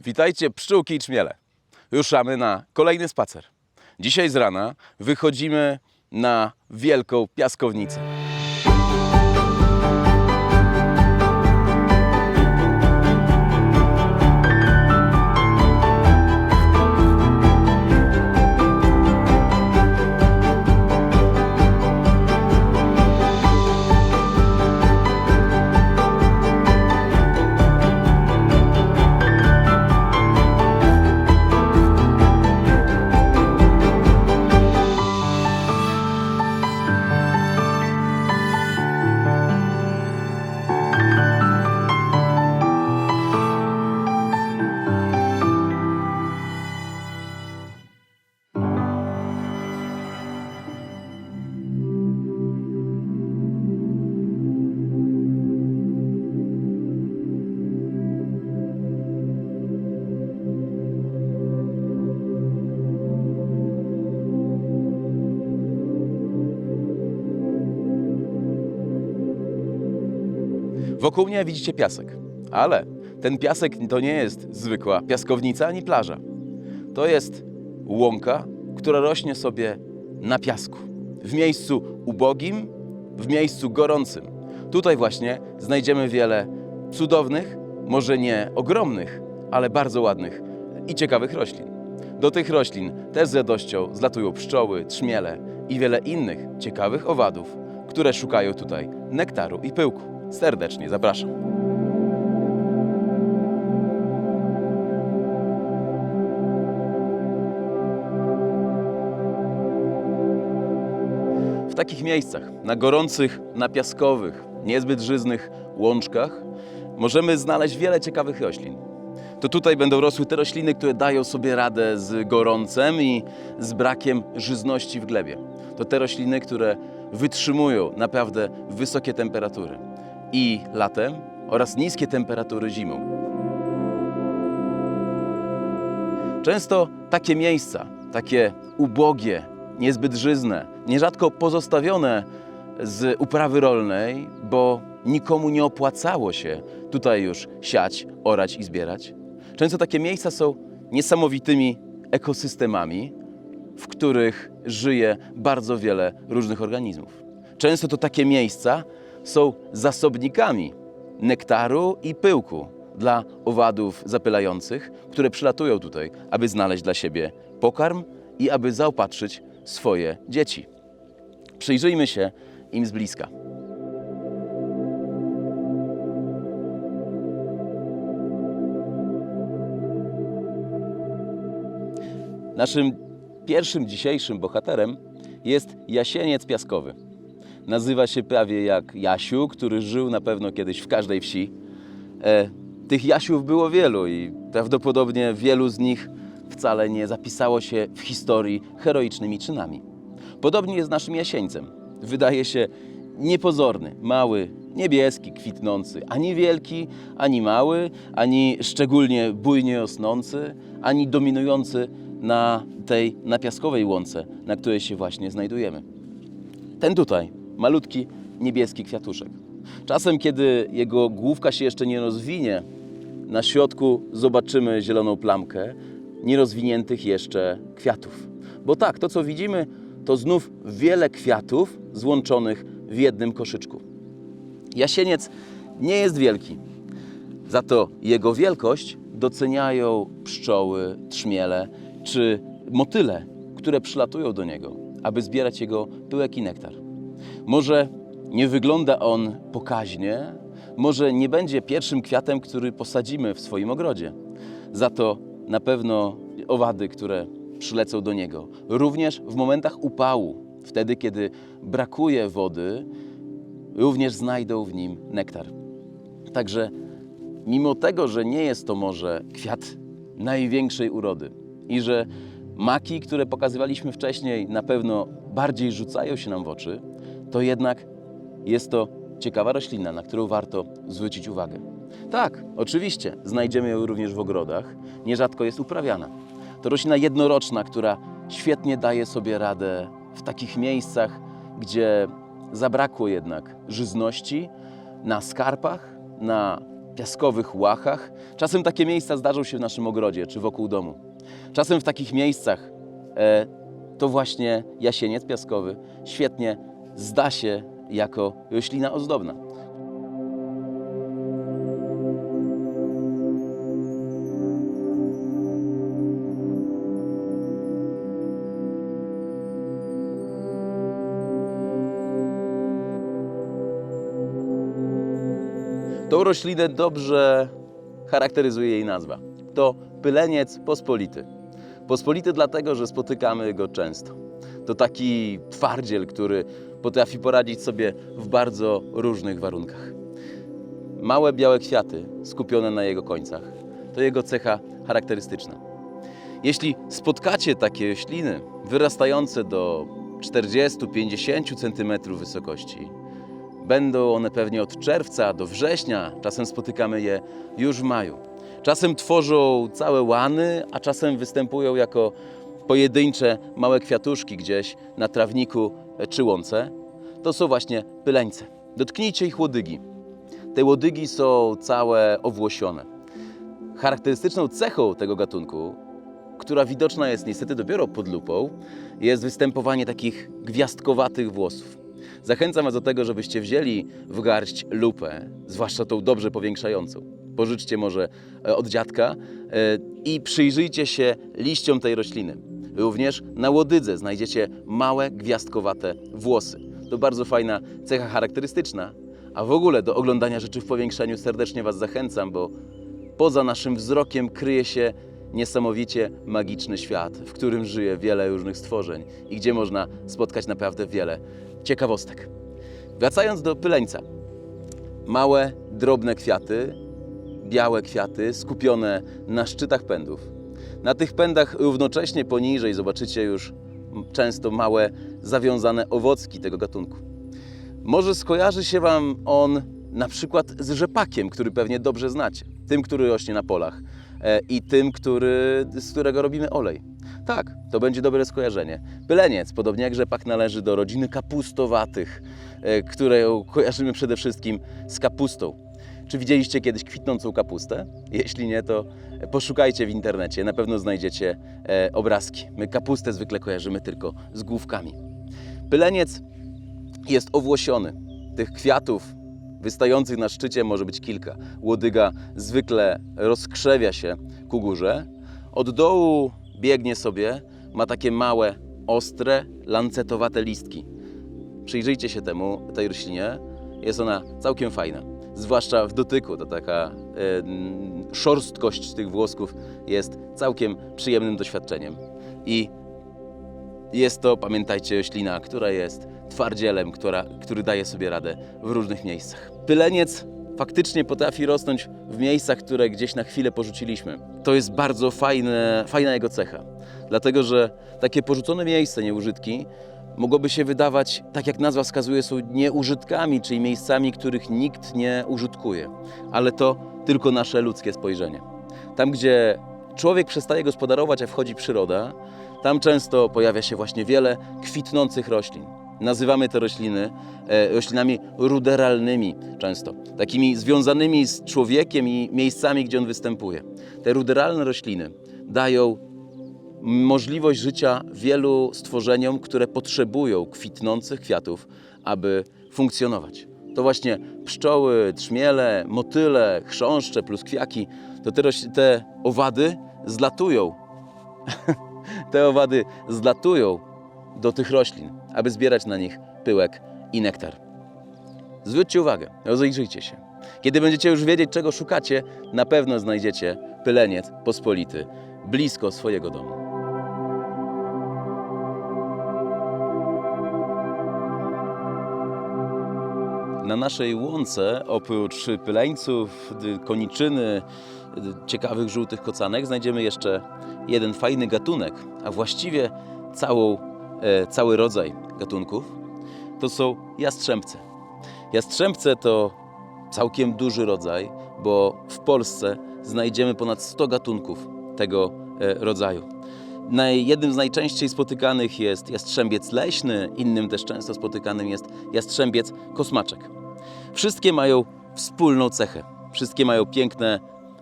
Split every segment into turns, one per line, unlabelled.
Witajcie pszczółki i czmiele. Ruszamy na kolejny spacer. Dzisiaj z rana wychodzimy na wielką piaskownicę. Wokół mnie widzicie piasek, ale ten piasek to nie jest zwykła piaskownica ani plaża. To jest łąka, która rośnie sobie na piasku. W miejscu ubogim, w miejscu gorącym. Tutaj właśnie znajdziemy wiele cudownych, może nie ogromnych, ale bardzo ładnych i ciekawych roślin. Do tych roślin też z radością zlatują pszczoły, trzmiele i wiele innych ciekawych owadów, które szukają tutaj nektaru i pyłku. Serdecznie zapraszam. W takich miejscach, na gorących, napiaskowych, niezbyt żyznych łączkach, możemy znaleźć wiele ciekawych roślin. To tutaj będą rosły te rośliny, które dają sobie radę z gorącem i z brakiem żyzności w glebie. To te rośliny, które wytrzymują naprawdę wysokie temperatury i latem oraz niskie temperatury zimą. Często takie miejsca, takie ubogie, niezbyt żyzne, nierzadko pozostawione z uprawy rolnej, bo nikomu nie opłacało się tutaj już siać, orać i zbierać. Często takie miejsca są niesamowitymi ekosystemami, w których żyje bardzo wiele różnych organizmów. Często to takie miejsca są zasobnikami nektaru i pyłku dla owadów zapylających, które przylatują tutaj, aby znaleźć dla siebie pokarm i aby zaopatrzyć swoje dzieci. Przyjrzyjmy się im z bliska. Naszym pierwszym dzisiejszym bohaterem jest jasieniec piaskowy. Nazywa się prawie jak Jasiu, który żył na pewno kiedyś w każdej wsi. E, tych Jasiów było wielu i prawdopodobnie wielu z nich wcale nie zapisało się w historii heroicznymi czynami. Podobnie jest naszym jasieńcem. Wydaje się niepozorny, mały, niebieski, kwitnący, ani wielki, ani mały, ani szczególnie bujnie rosnący, ani dominujący na tej napiaskowej łące, na której się właśnie znajdujemy. Ten tutaj, malutki, niebieski kwiatuszek. Czasem, kiedy jego główka się jeszcze nie rozwinie, na środku zobaczymy zieloną plamkę nierozwiniętych jeszcze kwiatów. Bo tak, to co widzimy, to znów wiele kwiatów złączonych w jednym koszyczku. Jasieniec nie jest wielki, za to jego wielkość doceniają pszczoły, trzmiele czy motyle, które przylatują do niego, aby zbierać jego pyłek i nektar. Może nie wygląda on pokaźnie, może nie będzie pierwszym kwiatem, który posadzimy w swoim ogrodzie. Za to na pewno owady, które przylecą do niego, również w momentach upału, wtedy kiedy brakuje wody, również znajdą w nim nektar. Także mimo tego, że nie jest to może kwiat największej urody i że maki, które pokazywaliśmy wcześniej, na pewno bardziej rzucają się nam w oczy, to jednak jest to ciekawa roślina, na którą warto zwrócić uwagę. Tak, oczywiście, znajdziemy ją również w ogrodach, nierzadko jest uprawiana. To roślina jednoroczna, która świetnie daje sobie radę w takich miejscach, gdzie zabrakło jednak żyzności na skarpach, na piaskowych łachach. Czasem takie miejsca zdarzą się w naszym ogrodzie czy wokół domu. Czasem w takich miejscach e, to właśnie jasieniec piaskowy świetnie zda się jako roślina ozdobna. Tą roślinę dobrze charakteryzuje jej nazwa. To pyleniec pospolity. Pospolity dlatego, że spotykamy go często. To taki twardziel, który potrafi poradzić sobie w bardzo różnych warunkach. Małe białe kwiaty skupione na jego końcach to jego cecha charakterystyczna. Jeśli spotkacie takie rośliny wyrastające do 40-50 cm wysokości, Będą one pewnie od czerwca do września, czasem spotykamy je już w maju. Czasem tworzą całe łany, a czasem występują jako pojedyncze małe kwiatuszki gdzieś na trawniku czy łące. To są właśnie pyleńce. Dotknijcie ich łodygi. Te łodygi są całe owłosione. Charakterystyczną cechą tego gatunku, która widoczna jest niestety dopiero pod lupą, jest występowanie takich gwiazdkowatych włosów. Zachęcam Was do tego, żebyście wzięli w garść lupę, zwłaszcza tą dobrze powiększającą. Pożyczcie może e, od dziadka e, i przyjrzyjcie się liściom tej rośliny. Również na łodydze znajdziecie małe, gwiazdkowate włosy. To bardzo fajna cecha charakterystyczna. A w ogóle do oglądania rzeczy w powiększeniu serdecznie Was zachęcam, bo poza naszym wzrokiem kryje się niesamowicie magiczny świat, w którym żyje wiele różnych stworzeń i gdzie można spotkać naprawdę wiele ciekawostek. Wracając do pyleńca. Małe, drobne kwiaty, białe kwiaty skupione na szczytach pędów. Na tych pędach równocześnie poniżej zobaczycie już często małe, zawiązane owocki tego gatunku. Może skojarzy się Wam on na przykład z rzepakiem, który pewnie dobrze znacie. Tym, który rośnie na polach e, i tym, który, z którego robimy olej. Tak, to będzie dobre skojarzenie. Pyleniec, podobnie jak rzepak, należy do rodziny kapustowatych, e, które kojarzymy przede wszystkim z kapustą. Czy widzieliście kiedyś kwitnącą kapustę? Jeśli nie, to poszukajcie w internecie, na pewno znajdziecie e, obrazki. My kapustę zwykle kojarzymy tylko z główkami. Pyleniec jest owłosiony. Tych kwiatów wystających na szczycie może być kilka. Łodyga zwykle rozkrzewia się ku górze. Od dołu biegnie sobie, ma takie małe, ostre, lancetowate listki. Przyjrzyjcie się temu, tej roślinie. Jest ona całkiem fajna. Zwłaszcza w dotyku, to taka y, szorstkość tych włosków jest całkiem przyjemnym doświadczeniem. I jest to, pamiętajcie, roślina, która jest twardzielem, która, który daje sobie radę w różnych miejscach. Pyleniec faktycznie potrafi rosnąć w miejscach, które gdzieś na chwilę porzuciliśmy. To jest bardzo fajne, fajna jego cecha, dlatego że takie porzucone miejsce, nieużytki, mogłoby się wydawać, tak jak nazwa wskazuje, są nieużytkami, czyli miejscami, których nikt nie użytkuje. Ale to tylko nasze ludzkie spojrzenie. Tam, gdzie człowiek przestaje gospodarować, a wchodzi przyroda, tam często pojawia się właśnie wiele kwitnących roślin. Nazywamy te rośliny e, roślinami ruderalnymi często, takimi związanymi z człowiekiem i miejscami, gdzie on występuje. Te ruderalne rośliny dają możliwość życia wielu stworzeniom, które potrzebują kwitnących kwiatów, aby funkcjonować. To właśnie pszczoły, trzmiele, motyle, chrząszcze, pluskwiaki, to te, te owady zlatują. te owady zlatują do tych roślin, aby zbierać na nich pyłek i nektar. Zwróćcie uwagę, rozejrzyjcie się. Kiedy będziecie już wiedzieć, czego szukacie, na pewno znajdziecie pyleniec pospolity blisko swojego domu. Na naszej łące, oprócz pyleńców, koniczyny, ciekawych żółtych kocanek, znajdziemy jeszcze jeden fajny gatunek, a właściwie całą, e, cały rodzaj gatunków. To są jastrzębce. Jastrzębce to całkiem duży rodzaj, bo w Polsce znajdziemy ponad 100 gatunków tego e, rodzaju. Jednym z najczęściej spotykanych jest jastrzębiec leśny, innym też często spotykanym jest jastrzębiec kosmaczek. Wszystkie mają wspólną cechę. Wszystkie mają piękne,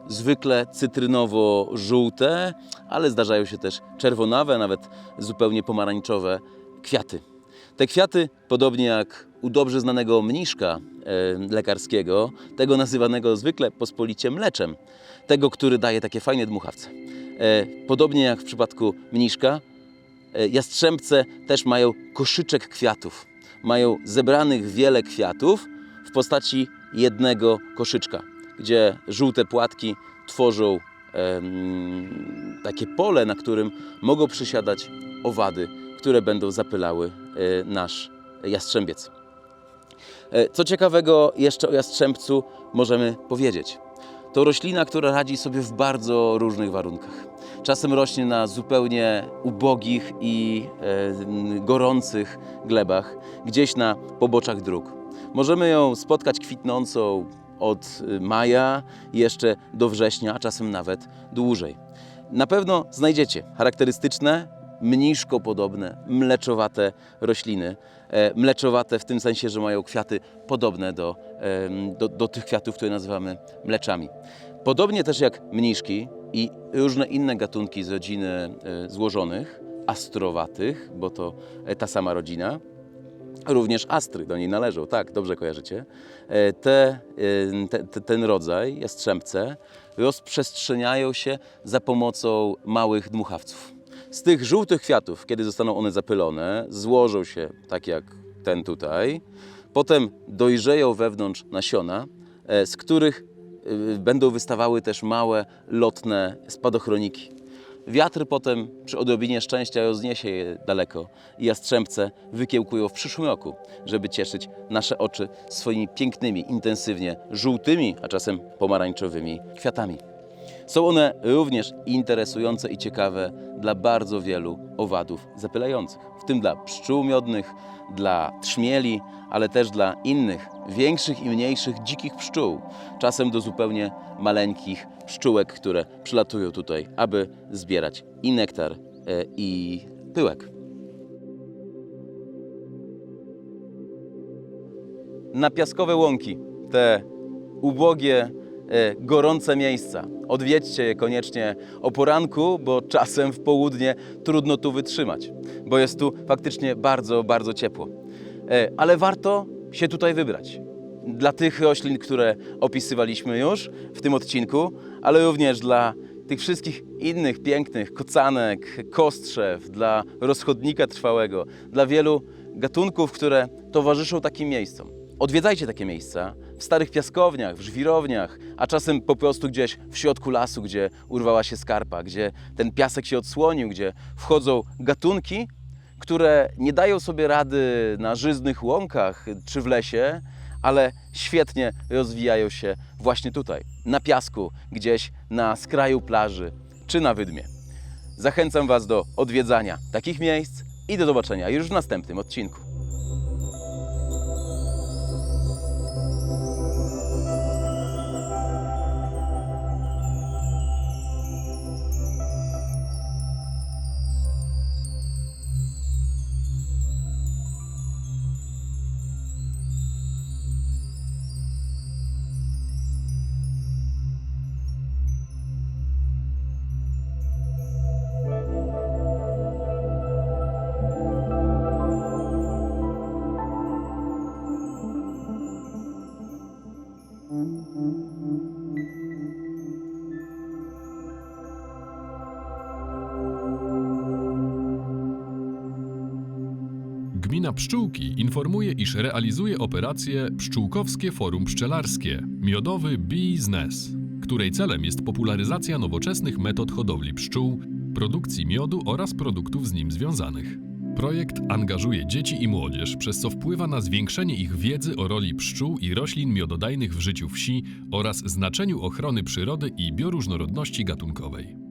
zwykle cytrynowo-żółte, ale zdarzają się też czerwonawe, nawet zupełnie pomarańczowe kwiaty. Te kwiaty, podobnie jak u dobrze znanego mniszka e, lekarskiego, tego nazywanego zwykle pospolicie mleczem, tego, który daje takie fajne dmuchawce. E, podobnie jak w przypadku mniszka, e, jastrzębce też mają koszyczek kwiatów. Mają zebranych wiele kwiatów w postaci jednego koszyczka, gdzie żółte płatki tworzą takie pole, na którym mogą przysiadać owady, które będą zapylały e, nasz jastrzębiec. E, Co ciekawego jeszcze o jastrzębcu możemy powiedzieć? To roślina, która radzi sobie w bardzo różnych warunkach. Czasem rośnie na zupełnie ubogich i e, gorących glebach, gdzieś na poboczach dróg. Możemy ją spotkać kwitnącą od y, maja jeszcze do września, a czasem nawet dłużej. Na pewno znajdziecie charakterystyczne, mniszko podobne, mleczowate rośliny. E, Mleczowate w tym sensie, że mają kwiaty podobne do, do, do tych kwiatów, które nazywamy mleczami. Podobnie też jak mniszki i różne inne gatunki z rodziny e, złożonych, astrowatych, bo to e, ta sama rodzina, Również astry do niej należą, tak, dobrze kojarzycie. E, e, te, te, ten rodzaj, jastrzębce, rozprzestrzeniają się za pomocą małych dmuchawców. Z tych żółtych kwiatów, kiedy zostaną one zapylone, złożą się tak jak ten tutaj. Potem dojrzeją wewnątrz nasiona, e, z których będą wystawały też małe, lotne spadochroniki. Wiatr potem przy odrobinie szczęścia rozniesie je daleko i jastrzębce wykiełkują w przyszłym roku, żeby cieszyć nasze oczy swoimi pięknymi, intensywnie żółtymi, a czasem pomarańczowymi kwiatami. Są one również interesujące i ciekawe dla bardzo wielu owadów zapylających, tym dla pszczół miodnych, dla trzmieli, ale też dla innych, większych i mniejszych dzikich pszczół, czasem do zupełnie maleńkich pszczółek, które przylatują tutaj, aby zbierać i nektar, e, i pyłek. na piaskowe łąki, te ubogie, gorące miejsca. Odwiedźcie je koniecznie o poranku, bo czasem w południe trudno tu wytrzymać, bo jest tu faktycznie bardzo, bardzo ciepło. E, Ale warto się tutaj wybrać. Dla tych roślin, które opisywaliśmy już w tym odcinku, ale również dla tych wszystkich innych pięknych kocanek, kostrzew, dla rozchodnika trwałego, dla wielu gatunków, które towarzyszą takim miejscom. Odwiedzajcie takie miejsca w starych piaskowniach, w żwirowniach, a czasem po prostu gdzieś w środku lasu, gdzie urwała się skarpa, gdzie ten piasek się odsłonił, gdzie wchodzą gatunki, które nie dają sobie rady na żyznych łąkach czy w lesie, ale świetnie rozwijają się właśnie tutaj, na piasku, gdzieś na skraju plaży czy na wydmie. Zachęcam Was do odwiedzania takich miejsc i do zobaczenia już w następnym odcinku.
Gmina Pszczółki informuje, iż realizuje operację Pszczółkowskie Forum Pszczelarskie Miodowy Biznes, której celem jest popularyzacja nowoczesnych metod hodowli pszczół, produkcji miodu oraz produktów z nim związanych. Projekt angażuje dzieci i młodzież, przez co wpływa na zwiększenie ich wiedzy o roli pszczół i roślin miododajnych w życiu wsi oraz znaczeniu ochrony przyrody i bioróżnorodności gatunkowej.